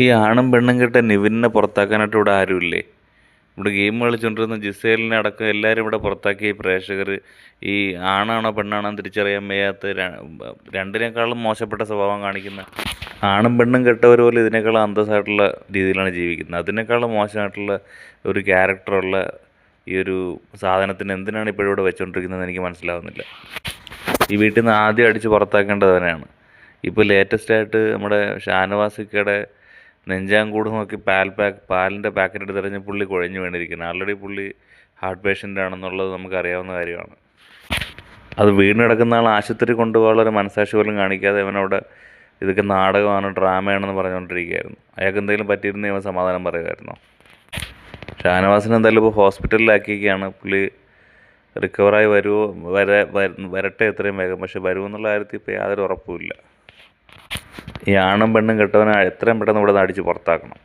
ഈ ആണും പെണ്ണും കെട്ട നിവിനെ പുറത്താക്കാനായിട്ട് ഇവിടെ ആരുമില്ലേ? ഇവിടെ ഗെയിം കളിച്ചുകൊണ്ടിരുന്ന ജിസേലിനെ അടക്കം എല്ലാവരും ഇവിടെ പുറത്താക്കി. പ്രേക്ഷകർ ഈ ആണാണോ പെണ്ണാണോ തിരിച്ചറിയാൻ വയ്യാത്ത രണ്ടിനേക്കാളും മോശപ്പെട്ട സ്വഭാവം കാണിക്കുന്ന ആണും പെണ്ണും കെട്ടവർ പോലെ ഇതിനേക്കാളും അന്തസ്സായിട്ടുള്ള രീതിയിലാണ് ജീവിക്കുന്നത്. അതിനേക്കാളും മോശമായിട്ടുള്ള ഒരു ക്യാരക്ടറുള്ള ഈ ഒരു സാധനത്തിന് എന്തിനാണ് ഇപ്പോഴും ഇവിടെ വെച്ചുകൊണ്ടിരിക്കുന്നതെന്ന് എനിക്ക് മനസ്സിലാവുന്നില്ല. ഈ വീട്ടിൽ നിന്ന് ആദ്യം അടിച്ച് പുറത്താക്കേണ്ടത് തന്നെയാണ് ഇപ്പോൾ ലേറ്റസ്റ്റായിട്ട് നമ്മുടെ ഷാനവാസിക്കയുടെ നെഞ്ചാങ്കൂട് നോക്കി പാൽ പാക്ക് പാലിന്റെ പാക്കറ്റ് എടുത്ത് പുള്ളി കുഴഞ്ഞു വീണിരിക്കുന്നത് ആൾറെഡി പുള്ളി ഹാർട്ട് പേഷ്യന്റ് ആണെന്നുള്ളത് നമുക്കറിയാവുന്ന കാര്യമാണ്. അത് വീണ് കിടക്കുന്ന ആൾ ആശുപത്രി കൊണ്ടുപോകാനുള്ള ഒരു മനസാക്ഷി പോലും കാണിക്കാതെ അവനവിടെ ഇതൊക്കെ നാടകമാണ് ഡ്രാമയാണെന്ന് പറഞ്ഞുകൊണ്ടിരിക്കുകയായിരുന്നു. അയാൾക്ക് എന്തെങ്കിലും പറ്റിയിരുന്നെങ്കിൽ അവൻ സമാധാനം പറയുമായിരുന്നു? ഷാനവാസിനെ എന്തായാലും ഇപ്പോൾ ഹോസ്പിറ്റലിലാക്കിയൊക്കെയാണ് പുള്ളി റിക്കവറായി വരുമോ വരെ വര- വരട്ടെ എത്രയും വേഗം. പക്ഷെ വരുമെന്നുള്ള കാര്യത്തിൽ ഇപ്പോൾ യാതൊരു ഉറപ്പുമില്ല ഈ ആണും പെണ്ണും കെട്ടവനെ എത്രയും പെട്ടെന്ന് ഇവിടെ നിന്ന് അടിച്ച് പുറത്താക്കണം.